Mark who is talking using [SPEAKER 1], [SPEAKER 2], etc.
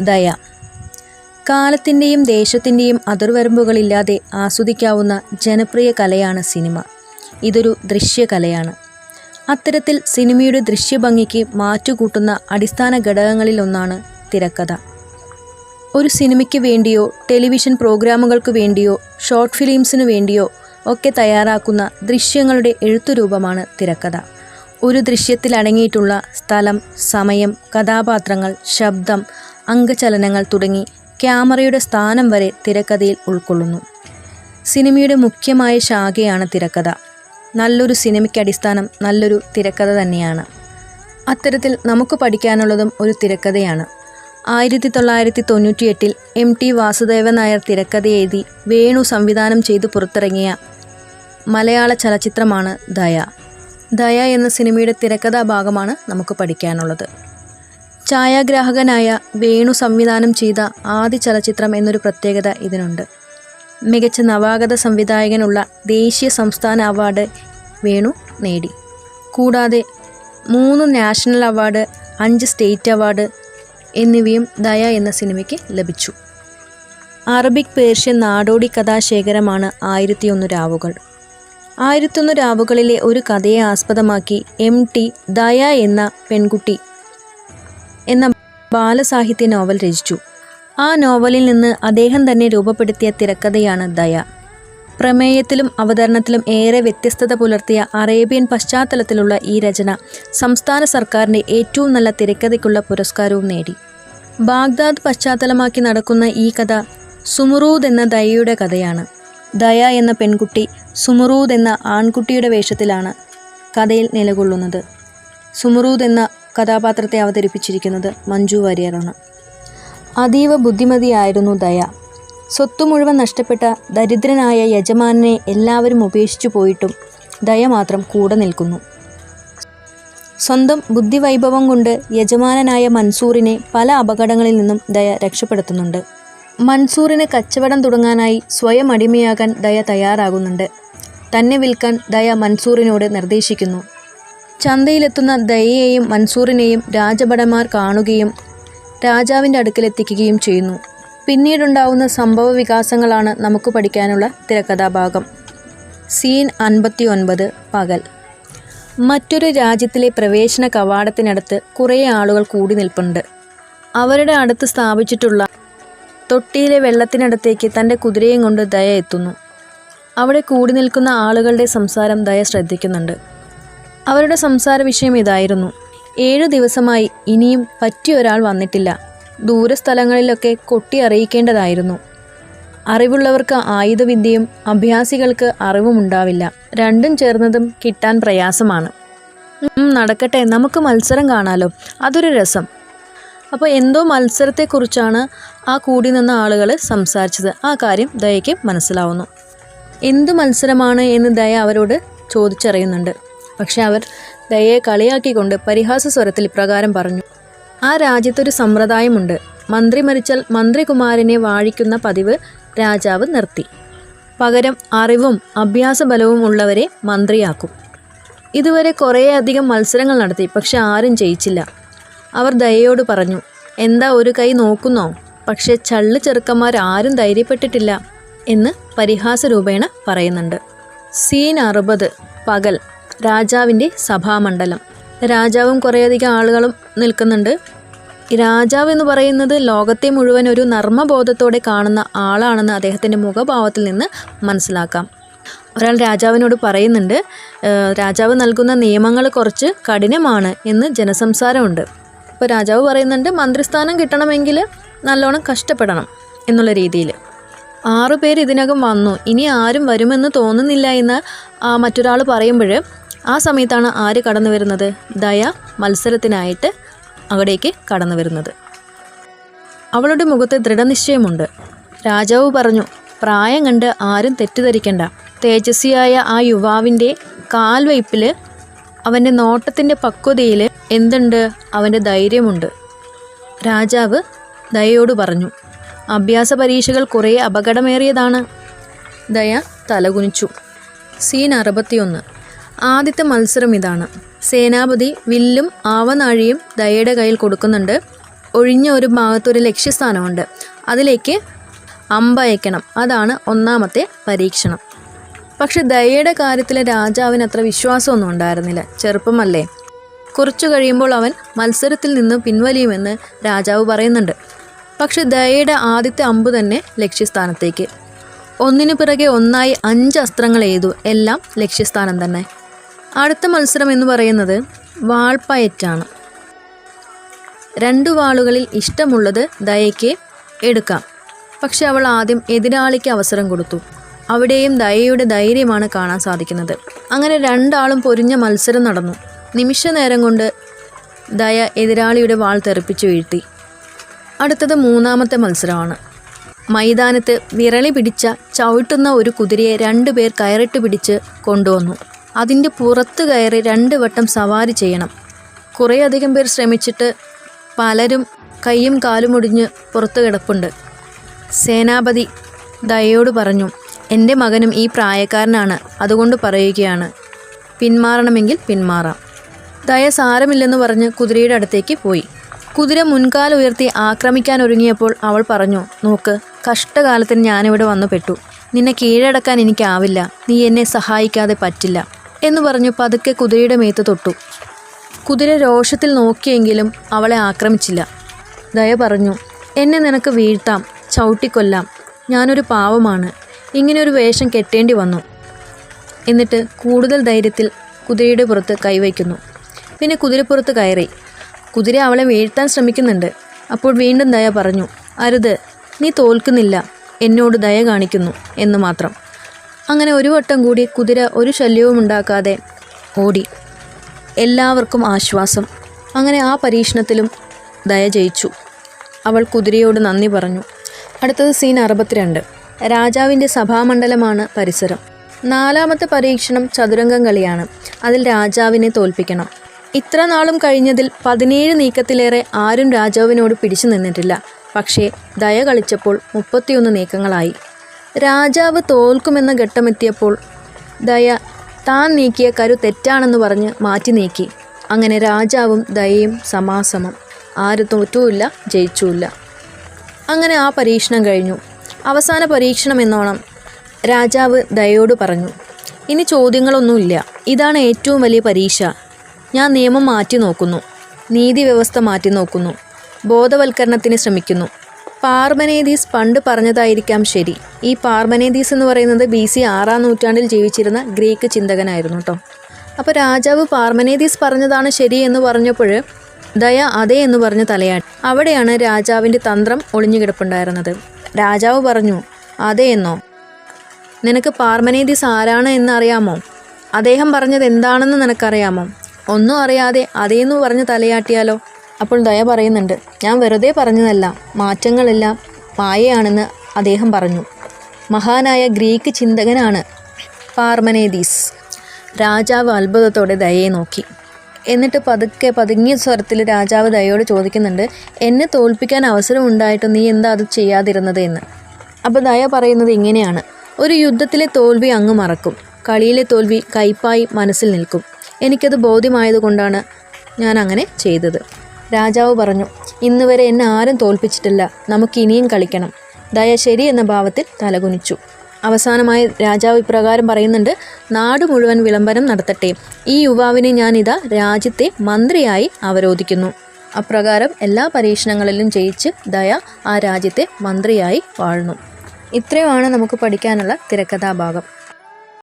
[SPEAKER 1] ദയ. കാലത്തിന്റെയും ദേശത്തിന്റെയും അതിർവരമ്പുകളില്ലാതെ ആസ്വദിക്കാവുന്ന ജനപ്രിയ കലയാണ് സിനിമ. ഇതൊരു ദൃശ്യകലയാണ്. അത്തരത്തിൽ സിനിമയുടെ ദൃശ്യഭംഗിക്ക് മാറ്റുകൂട്ടുന്ന അടിസ്ഥാന ഘടകങ്ങളിലൊന്നാണ് തിരക്കഥ. ഒരു സിനിമയ്ക്ക് വേണ്ടിയോ ടെലിവിഷൻ പ്രോഗ്രാമുകൾക്ക് വേണ്ടിയോ ഷോർട്ട് ഫിലിംസിനു വേണ്ടിയോ ഒക്കെ തയ്യാറാക്കുന്ന ദൃശ്യങ്ങളുടെ എഴുത്തുരൂപമാണ് തിരക്കഥ. ഒരു ദൃശ്യത്തിൽ അടങ്ങിയിട്ടുള്ള സ്ഥലം സമയം കഥാപാത്രങ്ങൾ ശബ്ദം അംഗചലനങ്ങൾ തുടങ്ങി ക്യാമറയുടെ സ്ഥാനം വരെ തിരക്കഥയിൽ ഉൾക്കൊള്ളുന്നു. സിനിമയുടെ മുഖ്യമായ ശാഖയാണ് തിരക്കഥ. നല്ലൊരു സിനിമയ്ക്ക് അടിസ്ഥാനം നല്ലൊരു തിരക്കഥ തന്നെയാണ്. അത്തരത്തിൽ നമുക്ക് പഠിക്കാനുള്ളതും ഒരു തിരക്കഥയാണ്. ആയിരത്തി തൊള്ളായിരത്തി തൊണ്ണൂറ്റിയെട്ടിൽ എം ടി വാസുദേവൻ നായർ തിരക്കഥ എഴുതി വേണു സംവിധാനം ചെയ്ത് പുറത്തിറങ്ങിയ മലയാള ചലച്ചിത്രമാണ് ദയ. ദയ എന്ന സിനിമയുടെ തിരക്കഥാ ഭാഗമാണ് നമുക്ക് പഠിക്കാനുള്ളത്. ഛായാഗ്രാഹകനായ വേണു സംവിധാനം ചെയ്ത ആദ്യ ചലച്ചിത്രം എന്നൊരു പ്രത്യേകത ഇതിനുണ്ട്. മികച്ച നവാഗത സംവിധായകനുള്ള ദേശീയ സംസ്ഥാന അവാർഡ് വേണു നേടി. കൂടാതെ മൂന്ന് നാഷണൽ അവാർഡ് അഞ്ച് സ്റ്റേറ്റ് അവാർഡ് എന്നിവയും ദയ എന്ന സിനിമയ്ക്ക് ലഭിച്ചു. അറബിക് പേർഷ്യൻ നാടോടി കഥാശേഖരമാണ് ആയിരത്തിയൊന്ന് രാവുകൾ. ആയിരത്തൊന്ന് രാവുകളിലെ ഒരു കഥയെ ആസ്പദമാക്കി എം ടി ദയ എന്ന പെൺകുട്ടി എന്ന ബാലസാഹിത്യ നോവൽ രചിച്ചു. ആ നോവലിൽ നിന്ന് അദ്ദേഹം തന്നെ രൂപപ്പെടുത്തിയ തിരക്കഥയാണ് ദയ. പ്രമേയത്തിലും അവതരണത്തിലും ഏറെ വ്യത്യസ്തത പുലർത്തിയ അറേബ്യൻ പശ്ചാത്തലത്തിലുള്ള ഈ രചന സംസ്ഥാന സർക്കാരിന്റെ ഏറ്റവും നല്ല തിരക്കഥയ്ക്കുള്ള പുരസ്കാരവും നേടി. ബാഗ്ദാദ് പശ്ചാത്തലമാക്കി നടക്കുന്ന ഈ കഥ സുമുറൂദ് എന്ന ദയയുടെ കഥയാണ്. ദയ എന്ന പെൺകുട്ടി സുമുറൂദ് എന്ന ആൺകുട്ടിയുടെ വേഷത്തിലാണ് കഥയിൽ നിലകൊള്ളുന്നത്. സുമുറൂദ് എന്ന കഥാപാത്രത്തെ അവതരിപ്പിച്ചിരിക്കുന്നത് മഞ്ജു വാര്യറാണ് അതീവ ബുദ്ധിമതിയായിരുന്നു ദയ. സ്വത്ത് മുഴുവൻ നഷ്ടപ്പെട്ട ദരിദ്രനായ യജമാനെ എല്ലാവരും ഉപേക്ഷിച്ചു പോയിട്ടും ദയ മാത്രം കൂടെ നിൽക്കുന്നു. സ്വന്തം ബുദ്ധിവൈഭവം കൊണ്ട് യജമാനനായ മൻസൂറിനെ പല അപകടങ്ങളിൽ നിന്നും ദയ രക്ഷപ്പെടുത്തുന്നുണ്ട്. മൻസൂറിന് കച്ചവടം തുടങ്ങാനായി സ്വയം അടിമയാകാൻ ദയ തയ്യാറാകുന്നുണ്ട്. തന്നെ വിൽക്കാൻ ദയ മൻസൂറിനോട് നിർദ്ദേശിക്കുന്നു. ചന്തയിലെത്തുന്ന ദയയെയും മൻസൂറിനെയും രാജഭടന്മാർ കാണുകയും രാജാവിന്റെ അടുക്കലെത്തിക്കുകയും ചെയ്യുന്നു. പിന്നീടുണ്ടാവുന്ന സംഭവ വികാസങ്ങളാണ് നമുക്ക് പഠിക്കാനുള്ള തിരക്കഥാഭാഗം. സീൻ അൻപത്തി ഒൻപത് പകൽ. മറ്റൊരു രാജ്യത്തിലെ പ്രവേശന കവാടത്തിനടുത്ത് കുറേ ആളുകൾ കൂടി നിൽപ്പുണ്ട്. അവരുടെ അടുത്ത് സ്ഥാപിച്ചിട്ടുള്ള തൊട്ടിയിലെ വെള്ളത്തിനടുത്തേക്ക് തന്റെ കുതിരയും കൊണ്ട് ദയ എത്തുന്നു. അവിടെ കൂടി നിൽക്കുന്ന ആളുകളുടെ സംസാരം ദയ ശ്രദ്ധിക്കുന്നുണ്ട്. അവരുടെ സംസാര വിഷയം ഇതായിരുന്നു. ഏഴു ദിവസമായി ഇനിയും പറ്റിയൊരാൾ വന്നിട്ടില്ല. ദൂരസ്ഥലങ്ങളിലൊക്കെ കൊട്ടി അറിയിക്കേണ്ടതായിരുന്നു. അറിവുള്ളവർക്ക് ആയുധവിദ്യയും അഭ്യാസികൾക്ക് അറിവുമുണ്ടാവില്ല രണ്ടും ചേർന്നതും കിട്ടാൻ പ്രയാസമാണ്. നടക്കട്ടെ. നമുക്ക് മത്സരം കാണാലോ. അതൊരു രസം. അപ്പോൾ എന്തോ മത്സരത്തെക്കുറിച്ചാണ് ആ കൂടി നിന്ന ആളുകൾ സംസാരിച്ചത്. ആ കാര്യം ദയയ്ക്ക് മനസ്സിലാവുന്നു. എന്തു മത്സരമാണ് എന്ന് ദയ അവരോട് ചോദിച്ചറിയുന്നുണ്ട്. പക്ഷെ അവർ ദയയെ കളിയാക്കിക്കൊണ്ട് പരിഹാസ സ്വരത്തിൽ ഇപ്രകാരം പറഞ്ഞു ആ രാജ്യത്തൊരു സമ്പ്രദായമുണ്ട്. മന്ത്രി മരിച്ചാൽ മന്ത്രികുമാരനെ വാഴിക്കുന്ന പതിവ് രാജാവ് നിർത്തി. പകരം അറിവും അഭ്യാസബലവും ഉള്ളവരെ മന്ത്രിയാക്കും. ഇതുവരെ കുറേയധികം മത്സരങ്ങൾ നടത്തി പക്ഷെ ആരും ജയിച്ചില്ല. അവർ ദയയോട് പറഞ്ഞു എന്താ ഒരു കൈ നോക്കുന്നോ? പക്ഷെ ചള്ളു ചെറുക്കന്മാർ ആരും ധൈര്യപ്പെട്ടിട്ടില്ല എന്ന് പരിഹാസ രൂപേണ പറയുന്നുണ്ട്. സീൻ അറുപത് പകൽ. രാജാവിന്റെ സഭാമണ്ഡലം. രാജാവും കുറേയധികം ആളുകളും നിൽക്കുന്നുണ്ട്. രാജാവ് എന്ന് പറയുന്നത് ലോകത്തെ മുഴുവൻ ഒരു നർമ്മബോധത്തോടെ കാണുന്ന ആളാണെന്ന് അദ്ദേഹത്തിന്റെ മുഖഭാവത്തിൽ നിന്ന് മനസ്സിലാക്കാം. ഒരാൾ രാജാവിനോട് പറയുന്നുണ്ട് രാജാവ് നൽകുന്ന നിയമങ്ങൾ കുറച്ച് കഠിനമാണ് എന്ന് ജനസംസാരമുണ്ട്. അപ്പോൾ രാജാവ് പറയുന്നുണ്ട് മന്ത്രിസ്ഥാനം കിട്ടണമെങ്കിൽ നല്ലോണം കഷ്ടപ്പെടണം എന്നുള്ള രീതിയിൽ. ആറു പേര് ഇതിനകം വന്നു. ഇനി ആരും വരുമെന്ന് തോന്നുന്നില്ല എന്ന് മറ്റൊരാൾ പറയുമ്പോൾ ആ സമയത്താണ് ആര് കടന്നു വരുന്നത്? ദയ മത്സരത്തിനായിട്ട് അവിടേക്ക് കടന്നു വരുന്നത്. അവളുടെ മുഖത്ത് ദൃഢനിശ്ചയമുണ്ട്. രാജാവ് പറഞ്ഞു പ്രായം കണ്ട് ആരും തെറ്റിദ്ധരിക്കണ്ട. തേജസ്വിയായ ആ യുവാവിന്റെ കാൽവയ്പ്പിൽ അവന്റെ നോട്ടത്തിന്റെ പക്വതയിൽ എന്തുണ്ട്? അവന്റെ ധൈര്യമുണ്ട്. രാജാവ് ദയയോട് പറഞ്ഞു അഭ്യാസ പരീക്ഷകൾ കുറേ അപകടമേറിയതാണ്. ദയ തലകുനിച്ചു. സീൻ അറുപത്തിയൊന്ന്. ആദ്യത്തെ മത്സരം ഇതാണ്. സേനാപതി വില്ലും ആവനാഴിയും ദയയുടെ കയ്യിൽ കൊടുക്കുന്നുണ്ട്. ഒഴിഞ്ഞ ഒരു ഭാഗത്തൊരു ലക്ഷ്യസ്ഥാനമുണ്ട്. അതിലേക്ക് അമ്പയക്കണം അതാണ് ഒന്നാമത്തെ പരീക്ഷണം. പക്ഷെ ദയയുടെ കാര്യത്തിൽ രാജാവിന് അത്ര വിശ്വാസമൊന്നും ഉണ്ടായിരുന്നില്ല. ചെറുപ്പമല്ലേ. കുറച്ചു കഴിയുമ്പോൾ അവൻ മത്സരത്തിൽ നിന്ന് പിൻവലിയുമെന്ന് രാജാവ് പറയുന്നുണ്ട്. പക്ഷെ ദയയുടെ ആദ്യത്തെ അമ്പ് തന്നെ ലക്ഷ്യസ്ഥാനത്തേക്ക്. ഒന്നിനു പിറകെ ഒന്നായി അഞ്ച് അസ്ത്രങ്ങൾ എയ്തു. എല്ലാം ലക്ഷ്യസ്ഥാനം തന്നെ. അടുത്ത മത്സരം എന്ന് പറയുന്നത് വാൾപ്പയറ്റാണ് രണ്ട് വാളുകളിൽ ഇഷ്ടമുള്ളത് ദയയ്ക്ക് എടുക്കാം. പക്ഷെ അവൾ ആദ്യം എതിരാളിക്ക് അവസരം കൊടുത്തു. അവിടെയും ദയയുടെ ധൈര്യമാണ് കാണാൻ സാധിക്കുന്നത്. അങ്ങനെ രണ്ടാളും പൊരിഞ്ഞ മത്സരം നടന്നു. നിമിഷ നേരം കൊണ്ട് ദയ എതിരാളിയുടെ വാൾ തെറിപ്പിച്ചു വീഴ്ത്തി. അടുത്തത് മൂന്നാമത്തെ മത്സരമാണ്. മൈതാനത്ത് വിരളി പിടിച്ച ചവിട്ടുന്ന ഒരു കുതിരയെ രണ്ടുപേർ കയറിട്ട് പിടിച്ച് കൊണ്ടുവന്നു. അതിന്റെ പുറത്ത് കയറി രണ്ട് വട്ടം സവാരി ചെയ്യണം. കുറേയധികം പേർ ശ്രമിച്ചിട്ട് പലരും കൈയും കാലും ഒടിഞ്ഞ് പുറത്ത് കിടപ്പുണ്ട്. സേനാപതി ദയോട് പറഞ്ഞു എന്റെ മകനും ഈ പ്രായക്കാരനാണ് അതുകൊണ്ട് പറയുകയാണ്. പിന്മാറണമെങ്കിൽ പിന്മാറാം. ദയ സാരമില്ലെന്ന് പറഞ്ഞ് കുതിരയുടെ അടുത്തേക്ക് പോയി. കുതിര മുൻകാൽ ഉയർത്തി ആക്രമിക്കാൻ ഒരുങ്ങിയപ്പോൾ അവൾ പറഞ്ഞു നോക്ക് കഷ്ടകാലത്തിന് ഞാനിവിടെ വന്നു പെട്ടു. നിന്നെ കീഴടക്കാൻ എനിക്കാവില്ല. നീ എന്നെ സഹായിക്കാതെ പറ്റില്ല. എന്ന് പറഞ്ഞു പതുക്കെ കുതിരയുടെ മേത്ത് തൊട്ടു. കുതിര രോഷത്തിൽ നോക്കിയെങ്കിലും അവളെ ആക്രമിച്ചില്ല. ദയ പറഞ്ഞു എന്നെ നിനക്ക് വീഴ്ത്താം ചവിട്ടിക്കൊല്ലാം. ഞാനൊരു പാവമാണ്. ഇങ്ങനെ ഒരു വേഷം കെട്ടേണ്ടി വന്നു. എന്നിട്ട് കൂടുതൽ ധൈര്യത്തിൽ കുതിരയുടെ പുറത്ത് കൈവയ്ക്കുന്നു. പിന്നെ കുതിരപ്പുറത്ത് കയറി. കുതിര അവളെ വീഴ്ത്താൻ ശ്രമിക്കുന്നുണ്ട്. അപ്പോൾ വീണ്ടും ദയ പറഞ്ഞു അരുത് നീ തോൽക്കുന്നില്ല. എന്നോട് ദയ കാണിക്കുന്നു എന്ന് മാത്രം. അങ്ങനെ ഒരു വട്ടം കൂടി കുതിര ഒരു ശല്യവും ഉണ്ടാക്കാതെ ഓടി. എല്ലാവർക്കും ആശ്വാസം. അങ്ങനെ ആ പരീക്ഷണത്തിലും ദയ ജയിച്ചു. അവൾ കുതിരയോട് നന്ദി പറഞ്ഞു. അടുത്തത് സീൻ അറുപത്തിരണ്ട്. രാജാവിന്റെ സഭാമണ്ഡലമാണ് പരിസരം. നാലാമത്തെ പരീക്ഷണം ചതുരംഗം കളിയാണ്. അതിൽ രാജാവിനെ തോൽപ്പിക്കണം. ഇത്ര നാളും കഴിഞ്ഞതിൽ പതിനേഴ് നീക്കത്തിലേറെ ആരും രാജാവിനോട് പിടിച്ചു നിന്നിട്ടില്ല. പക്ഷേ ദയ കളിച്ചപ്പോൾ മുപ്പത്തിയൊന്ന് നീക്കങ്ങളായി. രാജാവ് തോൽക്കുമെന്ന ഘട്ടമെത്തിയപ്പോൾ ദയ താൻ നീക്കിയ കരു തെറ്റാണെന്ന് പറഞ്ഞ് മാറ്റി നീക്കി. അങ്ങനെ രാജാവും ദയയും സമാസമം. ആര് തോറ്റുമില്ല ജയിച്ചുമില്ല അങ്ങനെ ആ പരീക്ഷണം കഴിഞ്ഞു. അവസാന പരീക്ഷണം എന്നോണം രാജാവ് ദയയോട് പറഞ്ഞു ഇനി ചോദ്യങ്ങളൊന്നുമില്ല. ഇതാണ് ഏറ്റവും വലിയ പരീക്ഷ. ഞാൻ നിയമം മാറ്റി നോക്കുന്നു. നീതി വ്യവസ്ഥ മാറ്റി നോക്കുന്നു. ബോധവൽക്കരണത്തിന് ശ്രമിക്കുന്നു. പാർമനേദീസ് പണ്ട് പറഞ്ഞതായിരിക്കാം ശരി. ഈ പാർമനേദീസ് എന്ന് പറയുന്നത് ബി സി ആറാം നൂറ്റാണ്ടിൽ ജീവിച്ചിരുന്ന ഗ്രീക്ക് ചിന്തകനായിരുന്നു കേട്ടോ അപ്പോൾ രാജാവ് പാർമനേദീസ് പറഞ്ഞതാണ് ശരി എന്ന് പറഞ്ഞപ്പോൾ ദയ അതെ എന്ന് പറഞ്ഞ തലയാട്ടി അവിടെയാണ് രാജാവിന്റെ തന്ത്രം ഒളിഞ്ഞുകിടപ്പുണ്ടായിരുന്നത് രാജാവ് പറഞ്ഞു അതെ എന്നോ? നിനക്ക് പാർമനേദീസ് ആരാണ് എന്നറിയാമോ അദ്ദേഹം പറഞ്ഞത് എന്താണെന്ന് നിനക്കറിയാമോ? ഒന്നും അറിയാതെ അതേന്ന് പറഞ്ഞ് തലയാട്ടിയാലോ? അപ്പോൾ ദയ പറയുന്നുണ്ട് ഞാൻ വെറുതെ പറഞ്ഞതല്ല മാറ്റങ്ങളെല്ലാം മായയാണെന്ന് അദ്ദേഹം പറഞ്ഞു. മഹാനായ ഗ്രീക്ക് ചിന്തകനാണ് പാർമനേദീസ്. രാജാവ് അത്ഭുതത്തോടെ ദയയെ നോക്കി. എന്നിട്ട് പതുക്കെ പതുങ്ങിയ സ്വരത്തിൽ രാജാവ് ദയോട് ചോദിക്കുന്നുണ്ട് എന്നെ തോൽപ്പിക്കാൻ അവസരം ഉണ്ടായിട്ട് നീ എന്താ അത് ചെയ്യാതിരുന്നത് എന്ന്? അപ്പോൾ ദയ പറയുന്നത് ഇങ്ങനെയാണ് ഒരു യുദ്ധത്തിലെ തോൽവി അങ്ങ് മറക്കും. കളിയിലെ തോൽവി കയ്പായി മനസ്സിൽ നിൽക്കും. എനിക്കത് ബോധ്യമായതുകൊണ്ടാണ് ഞാൻ അങ്ങനെ ചെയ്തത്. രാജാവ് പറഞ്ഞു ഇന്നുവരെ എന്നെ ആരും തോൽപ്പിച്ചിട്ടില്ല. നമുക്ക് ഇനിയും കളിക്കണം. ദയ ശരി എന്ന ഭാവത്തിൽ തലകുനിച്ചു. അവസാനമായി രാജാവ് ഇപ്രകാരം പറയുന്നുണ്ട് നാട് മുഴുവൻ വിളംബരം നടത്തട്ടെ. ഈ യുവാവിനെ ഞാനിതാ രാജ്യത്തെ മന്ത്രിയായി അവരോധിക്കുന്നു. അപ്രകാരം എല്ലാ പരീക്ഷണങ്ങളിലും ജയിച്ച് ദയ ആ രാജ്യത്തെ മന്ത്രിയായി വാഴുന്നു. ഇത്രയുമാണ് നമുക്ക് പഠിക്കാനുള്ള തിരക്കഥാഭാഗം.